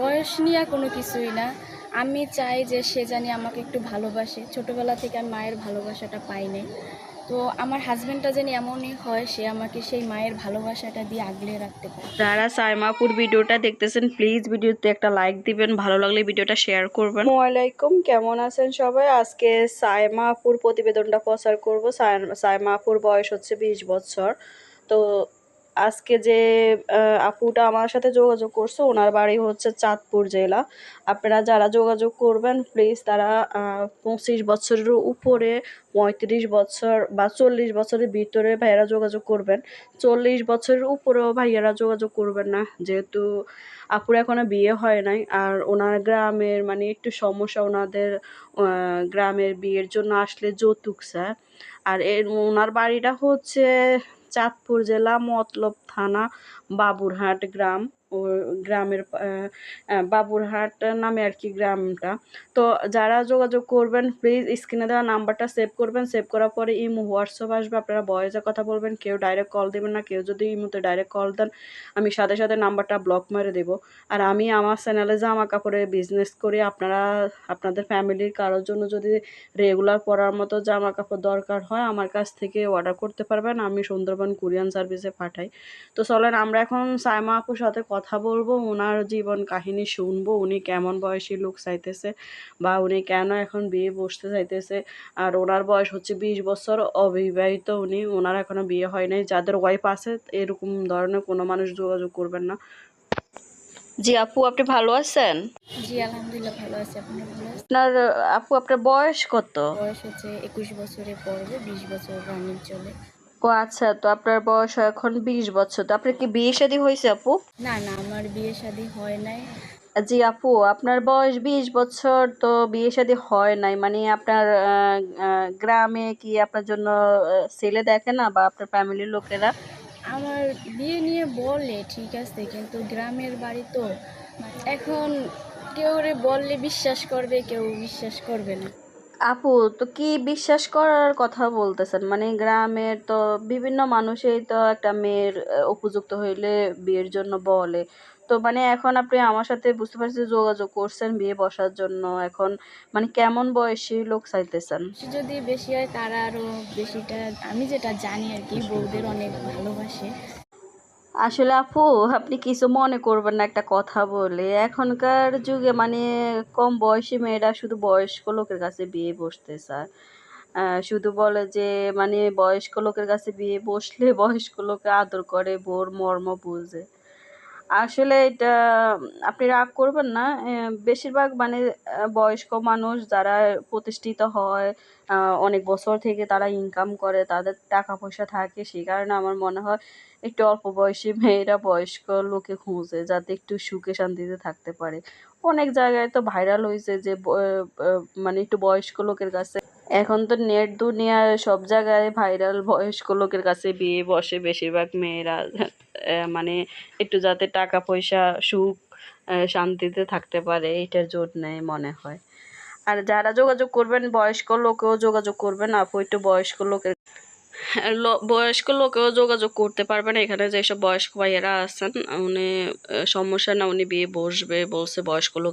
বয়স নিয়ে কোনো কিছুই না। আমি চাই যে সে জানি আমাকে একটু ভালোবাসে। ছোটোবেলা থেকে আমি মায়ের ভালোবাসাটা পাই নাই তো আমার হাজব্যান্ডটা যেন এমনই হয় সে আমাকে সেই মায়ের ভালোবাসাটা দিয়ে আগলে রাখতে পারে। যারা সাইমাপুর ভিডিওটা দেখতেছেন প্লিজ ভিডিওতে একটা লাইক দিবেন। ভালো লাগলে ভিডিওটা শেয়ার করবেন। আসসালামাইকুম কেমন আছেন সবাই? আজকে সাইমাপুর প্রতিবেদনটা প্রচার করব। সাইমাপুর বয়স হচ্ছে বিশ বছর। তো আজকে যে আপুটা আমার সাথে যোগাযোগ করছে, ওনার বাড়ি হচ্ছে চাঁদপুর জেলা। আপনারা যারা যোগাযোগ করবেন প্লিজ তারা পঁচিশ বছরের উপরে, পঁয়ত্রিশ বছর বা চল্লিশ বছরের ভিতরে ভাইয়েরা যোগাযোগ করবেন। চল্লিশ বছরের উপরেও ভাইয়ারা যোগাযোগ করবেন না, যেহেতু আপুর এখনও বিয়ে হয় নাই। আর ওনার গ্রামের মানে একটু সমস্যা, ওনাদের গ্রামের বিয়ের জন্য আসলে যৌতুক স্যার আর এর, ওনার বাড়িটা হচ্ছে চাঁদপুর জেলা মতলব থানা বাবুরহাট গ্রাম। গ্রামের বাবুরহাট নামে আর কি গ্রামটা। তো যারা যোগাযোগ করবেন প্লিজ স্ক্রিনে দেওয়া নাম্বারটা সেভ করবেন। সেভ করার পরে ইমো হোয়াটসঅ্যাপ আসবে, আপনারা বয়েজে কথা বলবেন, কেউ ডাইরেক্ট কল দেবেন না, কেউ যদি ইমোতে ডাইরেক্ট কল দেন, আমি সাথে সাথে নাম্বারটা ব্লক মেরে দেবো। আর আমি আমার চ্যানেলে জামা কাপড়ের বিজনেস করি, আপনারা, আপনাদের ফ্যামিলির কারোর জন্য যদি রেগুলার পরার মতো জামা কাপড় দরকার হয়, আমার কাছ থেকে অর্ডার করতে পারবেন। আমি সুন্দরবন কুরিয়ান সার্ভিসে পাঠাই। তো চলেন, আমরা এখন সাইমা আপুর সাথে কথা বলব ওনার জীবন কাহিনী শুনব উনি কেমন বয়সী লোক চাইতেছে বা উনি কেন এখন বিয়ে বসতে চাইতেছে। আর ওনার বয়স হচ্ছে বিশ বছর অবিবাহিত উনি ওনার এখনও বিয়ে হয় নাই। যাদের ওয়াইফ আছে এরকম ধরনের কোনো মানুষ যোগাযোগ করবেন না। জি আপু আপনি ভালো আছেন? জি আলহামদুলিল্লাহ ভালো আছে। আপনি ভালো আছেন? আপনার আপু আপনার বয়স কত? বয়স হচ্ছে একুশ বছরে পড়বে বিশ বছর রানিং চলে। ও আচ্ছা তো আপনার বয়স এখন বিশ বছর তো আপনার কি বিয়ে শাদী হয়েছে আপু? না না আমার বিয়ে শাদী হয় নাই। জি আপু আপনার বয়স বিশ বছর তো বিয়ে শাদী হয় নাই মানে আপনার গ্রামে কি আপনার জন্য ছেলে দেখে না বা আপনার ফ্যামিলির লোকেরা? আমার বিয়ে নিয়ে বলে ঠিক আছে কিন্তু গ্রামের বাড়ি তো। এখন কেউ রে বললে বিশ্বাস করবে কেউ বিশ্বাস করবে না। আপু, তো কি বিশ্বাস করার কথা বলতেছেন? মানে গ্রামের তো বিভিন্ন মানুষই তো একটা মেয়ের উপযুক্ত হইলে বিয়ের জন্য বলে। তো মানে এখন আপনি আমার সাথে বুঝতে পারছি যোগাযোগ করছেন বিয়ে বসার জন্য। এখন মানে কেমন বয়সী লোক চাইতেছেন? সে যদি বেশি হয় তারা আরও বেশিটা, আমি যেটা জানি আর কি, বউদের অনেক ভালোবাসে। আসলে আপু, আপনি কিছু মনে করবেন না একটা কথা বলে। এখনকার যুগে মানে কম বয়সী মেয়েরা শুধু বয়স্ক লোকের কাছে বিয়ে বসতে চায়। শুধু বলে যে মানে বয়স্ক লোকের কাছে বিয়ে বসলে বয়স্ক লোকে আদর করে, বোর মর্ম বুঝে। আসলে এটা, আপনি রাগ করবেন না। বেশিরভাগ মানে বয়স্ক মানুষ যারা প্রতিষ্ঠিত হয় অনেক বছর থেকে তারা ইনকাম করে, তাদের টাকা পয়সা থাকে, সেই কারণে আমার মনে হয় একটু অল্প বয়সী মেয়েরা বয়স্ক লোকে খুঁজে, যাতে একটু সুখে শান্তিতে থাকতে পারে। অনেক জায়গায় তো ভাইরাল হয়েছে যে মানে একটু বয়স্ক লোকের কাছে এখন তো নেট দুনিয়ার সব জায়গায় ভাইরাল বয়স্ক লোকের কাছে বিয়ে বসে বেশিরভাগ মেয়েরা মানে একটু যাতে টাকা পয়সা, সুখ শান্তিতে থাকতে পারে, এইটার জন্যে মনে হয়। আর যারা যোগাযোগ করবেন, বয়স্ক লোকেও যোগাযোগ করবেন, আপু একটু বয়স্ক লোকের বয়স্ক লোকেও যোগাযোগ করতে পারবেন। এখানে যেসব বয়স্ক ভাইয়েরা আছেন, উনি সমস্যা না, উনি বিয়ে বসবে, বলছে বয়স্ক লোক